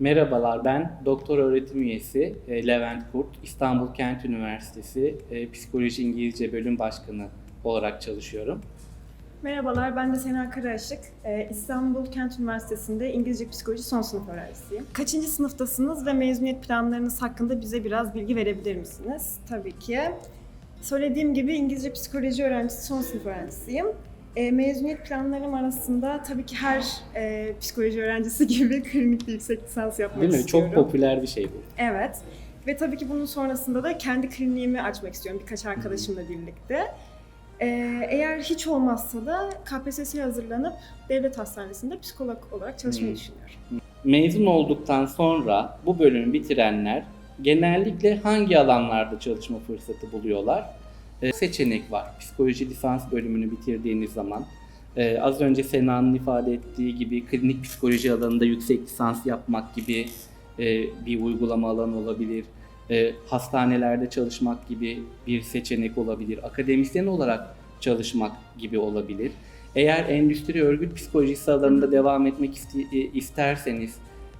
Merhabalar, ben doktor öğretim üyesi e, Levent Kurt, İstanbul Kent Üniversitesi e, Psikoloji İngilizce Bölüm Başkanı olarak çalışıyorum. Merhabalar, ben de Sena Karaşık. Ee, İstanbul Kent Üniversitesi'nde İngilizce Psikoloji son sınıf öğrencisiyim. Kaçıncı sınıftasınız ve mezuniyet planlarınız hakkında bize biraz bilgi verebilir misiniz? Tabii ki. Söylediğim gibi İngilizce Psikoloji öğrencisi son sınıf öğrencisiyim. Ee, mezuniyet planlarım arasında tabii ki her e, psikoloji öğrencisi gibi klinik bir yüksek lisans yapmak Değil mi? istiyorum. Çok popüler bir şey bu. Evet. Ve tabii ki bunun sonrasında da kendi kliniğimi açmak istiyorum birkaç arkadaşımla birlikte. Ee, eğer hiç olmazsa da KPSS'ye hazırlanıp devlet hastanesinde psikolog olarak çalışmayı Hmm. düşünüyorum. Mezun olduktan sonra bu bölümü bitirenler genellikle hangi alanlarda çalışma fırsatı buluyorlar? E, seçenek var. Psikoloji lisans bölümünü bitirdiğiniz zaman e, az önce Sena'nın ifade ettiği gibi klinik psikoloji alanında yüksek lisans yapmak gibi e, bir uygulama alanı olabilir. E, hastanelerde çalışmak gibi bir seçenek olabilir. Akademisyen olarak çalışmak gibi olabilir. Eğer endüstri örgüt psikolojisi alanında devam etmek iste- isterseniz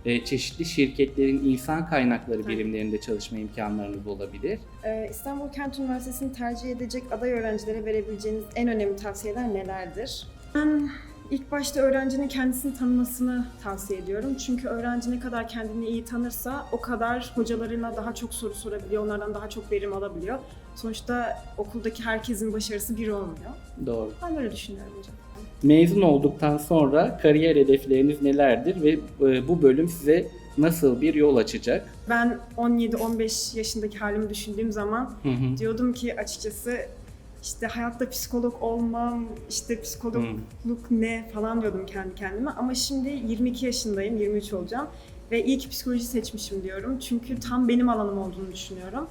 e, çeşitli şirketlerin insan kaynakları birimlerinde çalışma imkanlarınız olabilir. Ee, İstanbul Kent Üniversitesi'ni tercih edecek aday öğrencilere verebileceğiniz en önemli tavsiyeler nelerdir? Ben ilk başta öğrencinin kendisini tanımasını tavsiye ediyorum. Çünkü öğrenci ne kadar kendini iyi tanırsa o kadar hocalarına daha çok soru sorabiliyor, onlardan daha çok verim alabiliyor. Sonuçta okuldaki herkesin başarısı bir olmuyor. Doğru. Ben böyle düşünüyorum hocam. Mezun olduktan sonra kariyer hedefleriniz nelerdir ve e, bu bölüm size nasıl bir yol açacak? Ben 17-15 yaşındaki halimi düşündüğüm zaman Hı hı. diyordum ki açıkçası işte hayatta psikolog olmam, işte psikologluk ne falan diyordum kendi kendime. Ama şimdi 22 yaşındayım, 23 olacağım ve iyi ki psikoloji seçmişim diyorum. Çünkü tam benim alanım olduğunu düşünüyorum.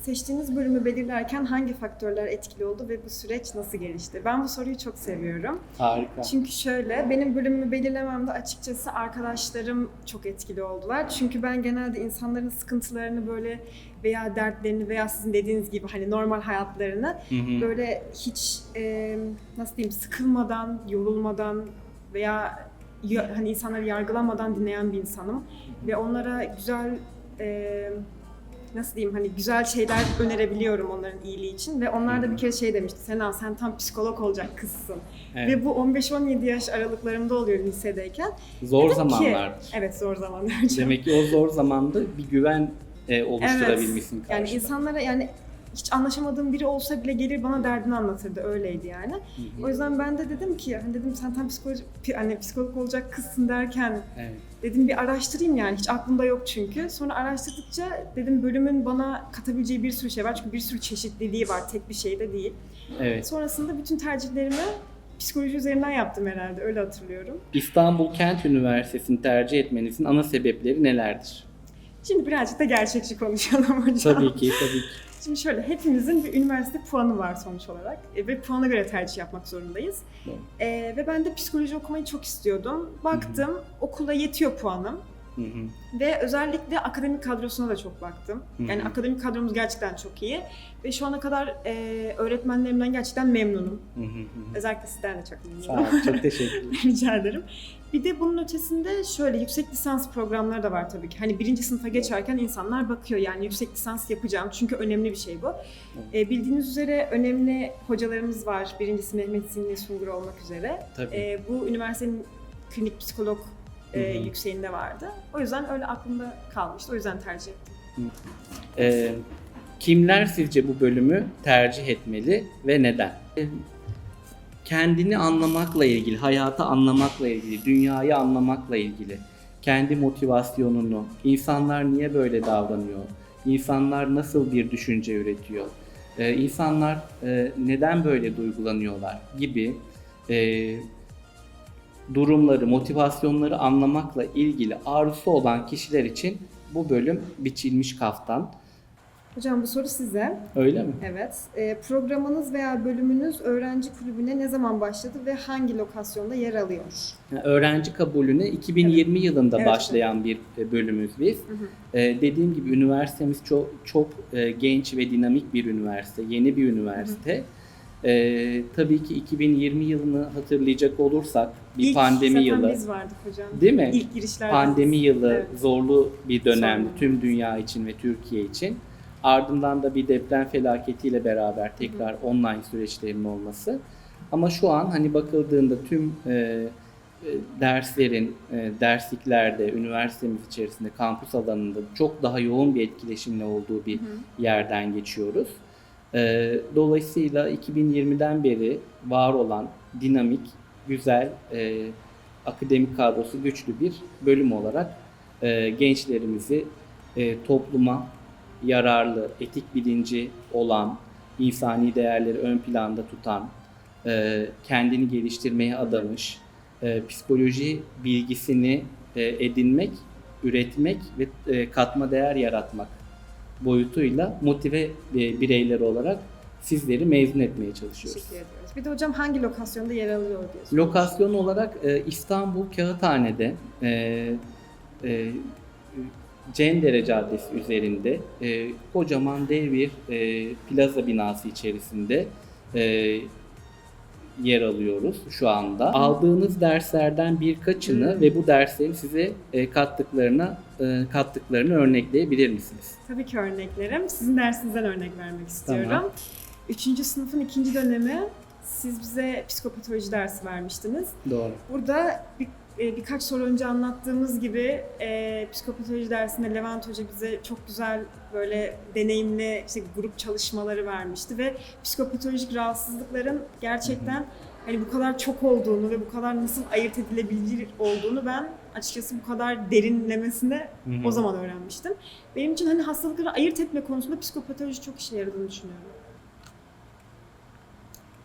Seçtiğiniz bölümü belirlerken hangi faktörler etkili oldu ve bu süreç nasıl gelişti? Ben bu soruyu çok seviyorum. Harika. Çünkü şöyle, benim bölümümü belirlememde açıkçası arkadaşlarım çok etkili oldular. Çünkü ben genelde insanların sıkıntılarını böyle veya dertlerini veya sizin dediğiniz gibi hani normal hayatlarını Hı hı. böyle hiç e, nasıl diyeyim sıkılmadan, yorulmadan veya ya- hani insanları yargılamadan dinleyen bir insanım. Ve onlara güzel e, nasıl diyeyim hani güzel şeyler önerebiliyorum onların iyiliği için ve onlar da bir kere şey demişti Sena sen tam psikolog olacak kızsın Evet. ve bu 15-17 yaş aralıklarımda oluyor lisedeyken. Zor Dedim ki- zamanlardır. Evet zor zamanlar. Demek ki o zor zamanda bir güven e, oluşturabilmişsin Yani karşıda. insanlara yani hiç anlaşamadığım biri olsa bile gelir bana derdini anlatırdı öyleydi yani. Hı hı. O yüzden ben de dedim ki hani dedim sen tam psikoloji pi- hani psikolog olacak kızsın derken Evet. Dedim bir araştırayım yani hiç aklımda yok çünkü. Sonra araştırdıkça dedim bölümün bana katabileceği bir sürü şey var çünkü bir sürü çeşitliliği var tek bir şey de değil. evet. Sonrasında bütün tercihlerimi psikoloji üzerinden yaptım herhalde öyle hatırlıyorum. İstanbul Kent Üniversitesi'ni tercih etmenizin ana sebepleri nelerdir? Şimdi birazcık da gerçekçi konuşalım hocam. Tabii ki, tabii ki. Şimdi şöyle hepimizin bir üniversite puanı var sonuç olarak E, ve puana göre tercih yapmak zorundayız. E, ve ben de psikoloji okumayı çok istiyordum. Baktım okula yetiyor puanım Hı hı. ve özellikle akademik kadrosuna da çok baktım. Hı Yani hı. akademik kadromuz gerçekten çok iyi ve şu ana kadar e, öğretmenlerimden gerçekten memnunum. Hı hı hı. Özellikle sizden de çok Sağ memnunum. ol, çok teşekkürler. Rica ederim. Bir de bunun ötesinde şöyle yüksek lisans programları da var tabii ki. Hani birinci sınıfa geçerken insanlar bakıyor yani yüksek lisans yapacağım çünkü önemli bir şey bu. Ee, bildiğiniz üzere önemli hocalarımız var. Birincisi Mehmet Sinli Sungur olmak üzere. Tabii. Ee, bu üniversitenin klinik psikolog e, yükseğinde vardı. O yüzden öyle aklımda kalmıştı. O yüzden tercih ettim. Ee, kimler sizce bu bölümü tercih etmeli ve neden? Ee, Kendini anlamakla ilgili, hayatı anlamakla ilgili, dünyayı anlamakla ilgili, kendi motivasyonunu, insanlar niye böyle davranıyor, insanlar nasıl bir düşünce üretiyor, ee, insanlar e, neden böyle duygulanıyorlar gibi e, durumları, motivasyonları anlamakla ilgili arzusu olan kişiler için bu bölüm biçilmiş kaftan. Hocam bu soru size. Öyle mi? Evet. Ee, programınız veya bölümünüz öğrenci kulübüne ne zaman başladı ve hangi lokasyonda yer alıyor? Yani öğrenci kabulüne 2020 yılında Evet, başlayan bir e, bölümümüz biz. E, dediğim gibi üniversitemiz çok çok e, genç ve dinamik bir üniversite, yeni bir üniversite. Ee, tabii ki 2020 yılını hatırlayacak olursak bir İlk pandemi yılı. biz vardık hocam. Değil mi? İlk girişler Pandemi biz. yılı Evet. zorlu bir dönemdi tüm dünya için ve Türkiye için. Ardından da bir deprem felaketiyle beraber tekrar online süreçlerin olması. Ama şu an hani bakıldığında tüm e, e, derslerin, e, dersliklerde, üniversitemiz içerisinde, kampüs alanında çok daha yoğun bir etkileşimle olduğu bir yerden geçiyoruz. E, dolayısıyla 2020'den beri var olan dinamik, güzel, e, akademik kadrosu güçlü bir bölüm olarak e, gençlerimizi e, topluma yararlı, etik bilinci olan, insani değerleri ön planda tutan, kendini geliştirmeye adamış, psikoloji bilgisini edinmek, üretmek ve katma değer yaratmak boyutuyla motive e, bireyler olarak sizleri mezun etmeye çalışıyoruz. Teşekkür ediyoruz. Bir de hocam hangi lokasyonda yer alıyor diyorsunuz? Lokasyon olarak e, İstanbul Kağıthane'de e, e, Cendere Caddesi üzerinde e, kocaman dev bir e, plaza binası içerisinde e, yer alıyoruz şu anda. Aldığınız derslerden birkaçını ve bu derslerin size e, kattıklarına e, kattıklarını örnekleyebilir misiniz? Tabii ki örneklerim. Sizin dersinizden örnek vermek istiyorum. Tamam. Üçüncü sınıfın ikinci dönemi siz bize psikopatoloji dersi vermiştiniz. Doğru. Burada bir, birkaç soru önce anlattığımız gibi e, psikopatoloji dersinde Levent Hoca bize çok güzel böyle deneyimli işte grup çalışmaları vermişti ve psikopatolojik rahatsızlıkların gerçekten hani bu kadar çok olduğunu ve bu kadar nasıl ayırt edilebilir olduğunu ben açıkçası bu kadar derinlemesine Hı hı. o zaman öğrenmiştim. Benim için hani hastalıkları ayırt etme konusunda psikopatoloji çok işe yaradığını düşünüyorum.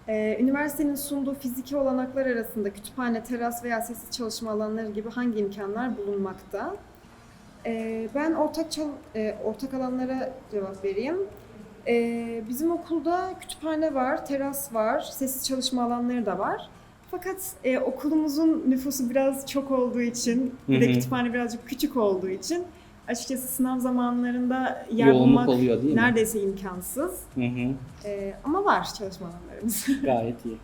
Ee, üniversitenin sunduğu fiziki olanaklar arasında kütüphane, teras veya sessiz çalışma alanları gibi hangi imkanlar bulunmakta? Ee, ben ortak çal- e, ortak alanlara cevap vereyim. Ee, bizim okulda kütüphane var, teras var, sessiz çalışma alanları da var. Fakat e, okulumuzun nüfusu biraz çok olduğu için, bir de kütüphane birazcık küçük olduğu için açıkçası sınav zamanlarında yer Yoğunluk bulmak oluyor değil mi? neredeyse imkansız. Hı hı. Ee, ama var çalışma alanlarımız. Gayet iyi.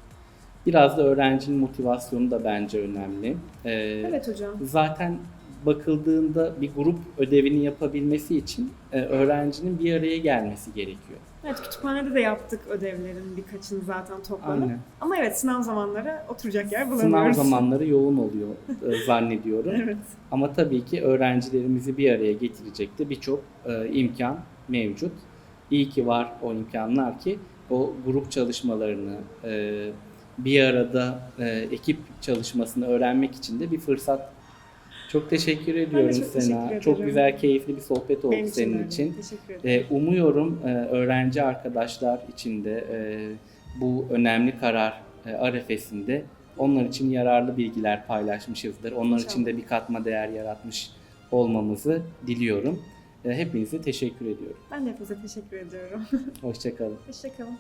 Biraz da öğrencinin motivasyonu da bence önemli. Ee, evet hocam. Zaten bakıldığında bir grup ödevini yapabilmesi için e, öğrencinin bir araya gelmesi gerekiyor. Evet kütüphanede de yaptık ödevlerin birkaçını zaten toplanıp. Aynen. Ama evet sınav zamanları oturacak yer Sınav bulamıyoruz. zamanları yoğun oluyor e, zannediyorum. Evet. Ama tabii ki öğrencilerimizi bir araya getirecek de birçok e, imkan mevcut. İyi ki var o imkanlar ki o grup çalışmalarını e, bir arada e, ekip çalışmasını öğrenmek için de bir fırsat. Çok teşekkür ediyorum çok teşekkür Sena. ederim. Çok güzel, keyifli bir sohbet oldu Benim için senin için. Teşekkür ederim. E, umuyorum e, öğrenci arkadaşlar için de e, bu önemli karar e, arefesinde onlar için yararlı bilgiler paylaşmışızdır. Onlar için de bir katma değer yaratmış olmamızı diliyorum. E, hepinize teşekkür ediyorum. Ben de hepinize teşekkür ediyorum. Hoşçakalın. Hoşçakalın.